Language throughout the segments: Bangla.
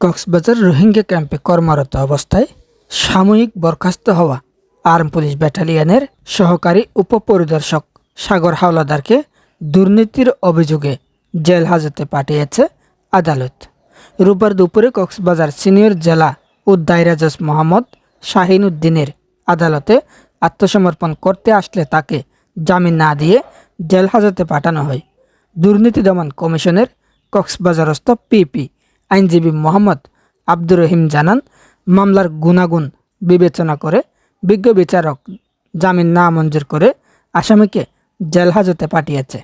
কক্সবাজার রোহিঙ্গা ক্যাম্পে কর্মরত অবস্থায় সাময়িক বরখাস্ত হওয়া আর্ম পুলিশ ব্যাটালিয়নের সহকারী উপপরিদর্শক সাগর হাওলাদারকে দুর্নীতির অভিযোগে জেল হাজতে পাঠিয়েছে আদালত। রোববার দুপুরে কক্সবাজার সিনিয়র জেলা ও দায়রা জজ মোহাম্মদ শাহিন উদ্দিনের আদালতে আত্মসমর্পণ করতে আসলে তাকে জামিন না দিয়ে জেল হাজতে পাঠানো হয়। দুর্নীতি দমন কমিশনের কক্সবাজারস্থ পিপি আইনজীবী মোহাম্মদ আব্দুর রহিম জানান, মামলার গুণাগুণ বিবেচনা করে বিজ্ঞ বিচারক জামিন না মঞ্জুর করে আসামিকে জেল হাজতে পাঠিয়েছে।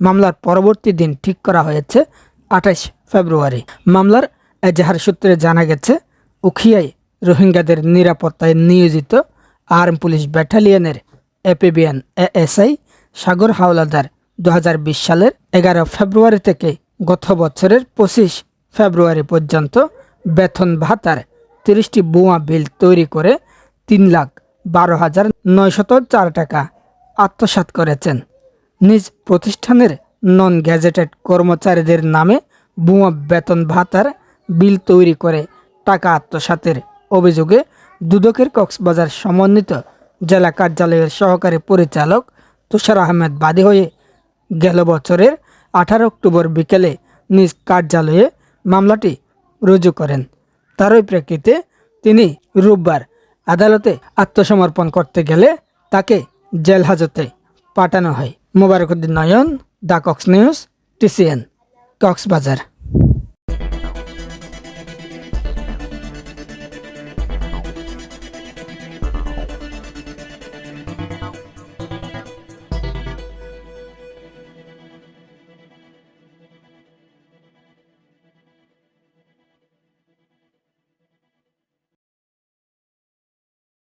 মামলার পরবর্তী দিন ঠিক করা হয়েছে আঠাশ ফেব্রুয়ারি। মামলার এজাহার সূত্রে জানা গেছে, উখিয়ায় রোহিঙ্গাদের নিরাপত্তায় নিয়োজিত আর্ম পুলিশ ব্যাটালিয়নের এপিবিএন এএসআই সাগর হাওলাদার দু হাজার বিশ সালের এগারো ফেব্রুয়ারি থেকে গত বছরের পঁচিশ ফেব্রুয়ারি পর্যন্ত বেতন ভাতার তিরিশটি বোমা বিল তৈরি করে তিন লাখ বারো হাজার নয়শত চার টাকা আত্মসাৎ করেছেন। নিজ প্রতিষ্ঠানের নন গ্যাজেটেড কর্মচারীদের নামে বোমা বেতন ভাতার বিল তৈরি করে টাকা আত্মসাতের অভিযোগে দুদকের কক্সবাজার সমন্বিত জেলা কার্যালয়ের সহকারী পরিচালক তুষার আহমেদ বাদী হয়ে গেল বছরের আঠারো অক্টোবর বিকেলে নিজ কার্যালয়ে মামলাটি রুজু করেন। তারই প্রেক্ষিতে তিনি রোববার আদালতে আত্মসমর্পণ করতে গেলে তাকে জেল হাজতে পাঠানো হয়। Mobarakuddin Nayan the Cox news, TCN, Cox's Bazar.